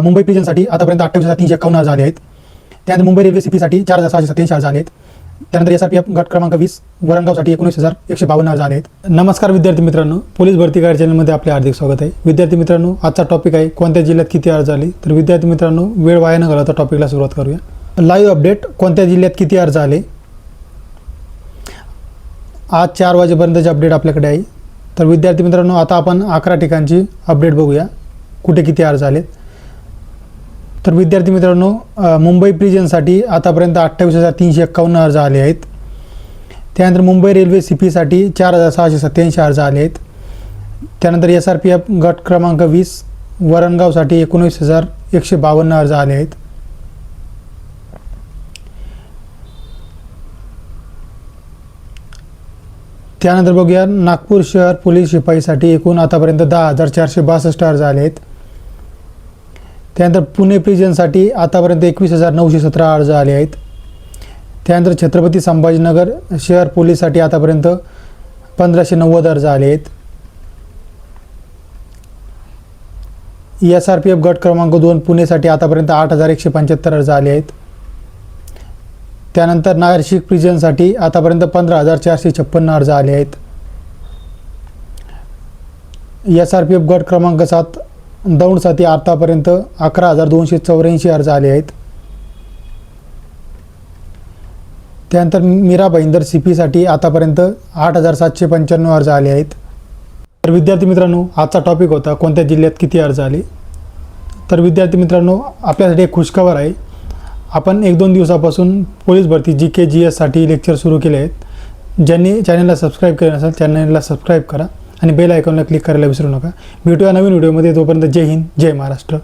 मुंबई प्रिजनसाठी आतापर्यंत अठ्ठावीस हजार तीनशे एकावन्न अर्ज आले आहेत. त्यानंतर मुंबई रेल्वे सीपीसाठी चार हजार सहाशे सत्याऐंशी अर्ज आले आहेत त्यानंतर एस आर पी एफ गट क्रमांक वीस वरणगावसाठी एकोणीस हजार एकशे बावन्न अर्ज आले आहेत नमस्कार विद्यार्थी मित्रांनो पोलीस भरती गाईड चॅनलमध्ये आपले हार्दिक स्वागत आहे. विद्यार्थी मित्रांनो आजचा टॉपिक आहे कोणत्या जिल्ह्यात किती अर्ज आले तर विद्यार्थी मित्रांनो वेळ वाया न घालवता टॉपिकला सुरुवात करूया. लाईव्ह अपडेट कोणत्या जिल्ह्यात किती अर्ज आले आज चार वाजेपर्यंतचे अपडेट आपल्याकडे आहे. तर विद्यार्थी मित्रांनो आता आपण अकरा ठिकाणची अपडेट बघूया. कुठे किती अर्ज आलेत तर विद्यार्थी मित्रांनो मुंबई प्रिजनसाठी आतापर्यंत अठ्ठावीस हजार तीनशे एक्कावन्न अर्ज आले आहेत. त्यानंतर मुंबई रेल्वे सी पीसाठी चार हजार सहाशे सत्त्याऐंशी अर्ज आले आहेत. त्यानंतर एस आर पी एफ गट क्रमांक वीस वरणगावसाठी एकोणीस हजार एकशे बावन्न अर्ज आले आहेत. त्यानंतर बघूया नागपूर शहर पोलीस शिपाईसाठी एकूण आतापर्यंत दहा हजार चारशे बासष्ट अर्ज आले आहेत. त्यानंतर पुणे प्रिजनसाठी आतापर्यंत एकवीस हजार नऊशे सतरा अर्ज आले आहेत. त्यानंतर छत्रपती संभाजीनगर शहर पोलीससाठी आतापर्यंत पंधराशे नव्वद अर्ज आले आहेत. एस आर पी एफ गट क्रमांक दोन पुणेसाठी आतापर्यंत आठ हजार एकशे पंच्याहत्तर अर्ज आले आहेत. त्यानंतर नाशिक प्रिजनसाठी आतापर्यंत पंधरा हजार चारशे छप्पन्न अर्ज आले आहेत. एस आर पी एफ गट क्रमांक सात दौंडसाठी आतापर्यंत अकरा हजार दोनशे चौऱ्याऐंशी अर्ज आले आहेत. त्यानंतर मीरा भाईंदर सी पीसाठी आतापर्यंत आठ हजार सातशे पंच्याण्णव अर्ज आले आहेत. तर विद्यार्थी मित्रांनो आजचा टॉपिक होता कोणत्या जिल्ह्यात किती अर्ज आले? तर विद्यार्थी मित्रांनो आपल्यासाठी एक खुशखबर आहे. आपण एक दोन दिवसापासून पोलीस भरती जी के जी एससाठी लेक्चर सुरू केले आहेत. ज्यांनी चॅनलला सबस्क्राईब केलं नसेल चॅनलला सबस्क्राईब करा. आणि बेल आयकॉनला क्लिक करायला विसरू नका. भेटूया नवीन व्हिडिओमध्ये तोपर्यंत जय हिंद जय महाराष्ट्र.